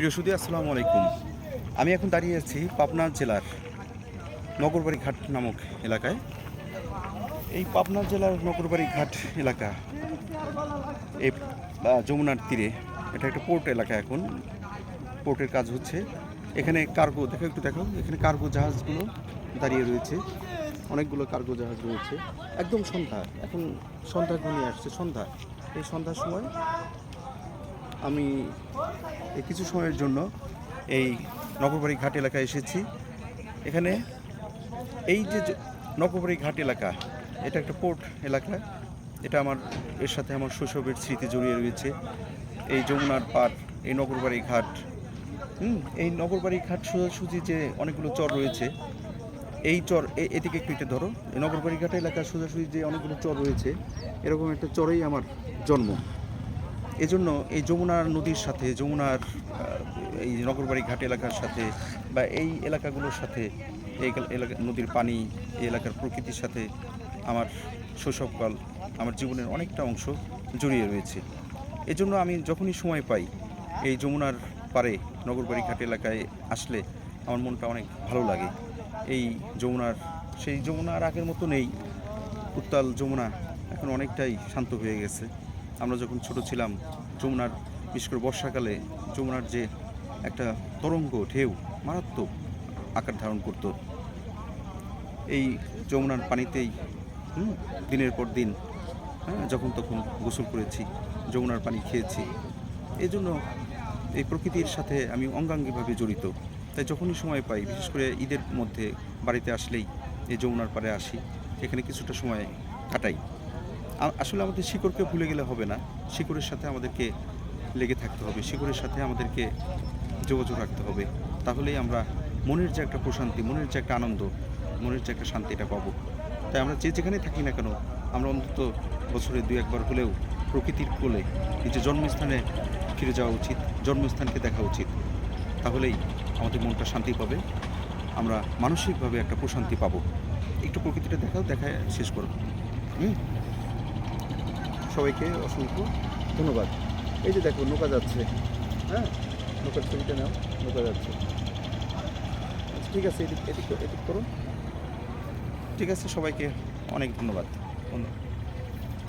প্রিয় সুদী আসসালামু আলাইকুম। আমি এখন দাঁড়িয়ে আছি পাবনা জেলার নগরবাড়ি ঘাট নামক এলাকায়। এই পাবনা জেলার নগরবাড়ি ঘাট এলাকা, এই যমুনার তীরে। এটা একটা পোর্ট এলাকা এখন। পোর্টের কাজ হচ্ছে। এখানে কার্গো, দেখো একটু দেখো এখানে কার্গো জাহাজগুলো দাঁড়িয়ে রয়েছে। অনেকগুলো কার্গো জাহাজ রয়েছে। একদম সন্ধ্যা। এখন সন্ধ্যা ঘনিয়ে আসছে। সন্ধ্যা। এই সন্ধ্যার সময় আমি কিছু সময়ের জন্য এই নগরবাড়ি ঘাট এলাকায় এসেছি। এখানে এই যে নগরবাড়ি ঘাট এলাকা, এটা একটা পোর্ট এলাকা। এটা আমার, এর সাথে আমার শৈশবের স্মৃতি জড়িয়ে রয়েছে। এই যমুনার পার এই নগরবাড়ি ঘাট, হুম, এই নগরবাড়ি ঘাট সোজাসুজি যে অনেকগুলো চর রয়েছে, এই চর এদিকে একটু একটু ধরো। এই নগরবাড়ি ঘাট এলাকার সোজাসুজি যে অনেকগুলো চর রয়েছে, এরকম একটা চরেই আমার জন্ম। এজন্য এই যমুনার নদীর সাথে, যমুনার এই নগরবাড়ি ঘাট এলাকার সাথে বা এই এলাকাগুলোর সাথে, এই এলাকা- নদীর পানি, এই এলাকার প্রকৃতির সাথে আমার শৈশবকাল, আমার জীবনের অনেকটা অংশ জড়িয়ে রয়েছে। এজন্য আমি যখনই সময় পাই এই যমুনার পারে নগরবাড়ি ঘাট এলাকায় আসলে আমার মনটা অনেক ভালো লাগে। এই যমুনার, সেই যমুনার আগের মতো নেই। উত্তাল যমুনা এখন অনেকটাই শান্ত হয়ে গেছে। আমরা যখন ছোট ছিলাম, যমুনার, বিশেষ করে বর্ষাকালে যমুনার যে একটা তরঙ্গ ঢেউ, মারাত্মক আকার ধারণ করত। এই যমুনার পানিতেই দিনের পর দিন হ্যাঁ যখন তখন গোসল করেছি, যমুনার পানি খেয়েছি। এই জন্য এই প্রকৃতির সাথে আমি অঙ্গাঙ্গিভাবে জড়িত। তাই যখনই সময় পাই, বিশেষ করে ঈদের মধ্যে বাড়িতে আসলেই এই যমুনার পাড়ে আসি। এখানে কিছুটা সময় কাটাই। আসলে আমাদের শিকড়কে ভুলে গেলে হবে না। শিকড়ের সাথে আমাদেরকে লেগে থাকতে হবে। শিকড়ের সাথে আমাদেরকে যোগাযোগ রাখতে হবে। তাহলেই আমরা মনের যে একটা প্রশান্তি, মনের যে একটা আনন্দ, মনের যে একটা শান্তি এটা পাবো। তাই আমরা যে যেখানে থাকি না কেন, আমরা অন্তত বছরে দুই একবার হলেও প্রকৃতির কোলে নিজের জন্মস্থানে ফিরে যাওয়া উচিত, জন্মস্থানকে দেখা উচিত। তাহলেই আমাদের মনটা শান্তি পাবে। আমরা মানসিকভাবে একটা প্রশান্তি পাবো। একটু প্রকৃতিটা দেখাও, দেখায়, শেষ করো। হুম? সবাইকে অসংখ্য ধন্যবাদ। এই যে দেখো নৌকা যাচ্ছে। হ্যাঁ? নৌকার ছবিটা নাও নৌকা যাচ্ছে। আচ্ছা, ঠিক আছে এদিক এদিক এদিক করো। ঠিক আছে সবাইকে অনেক ধন্যবাদ। ধন্যবাদ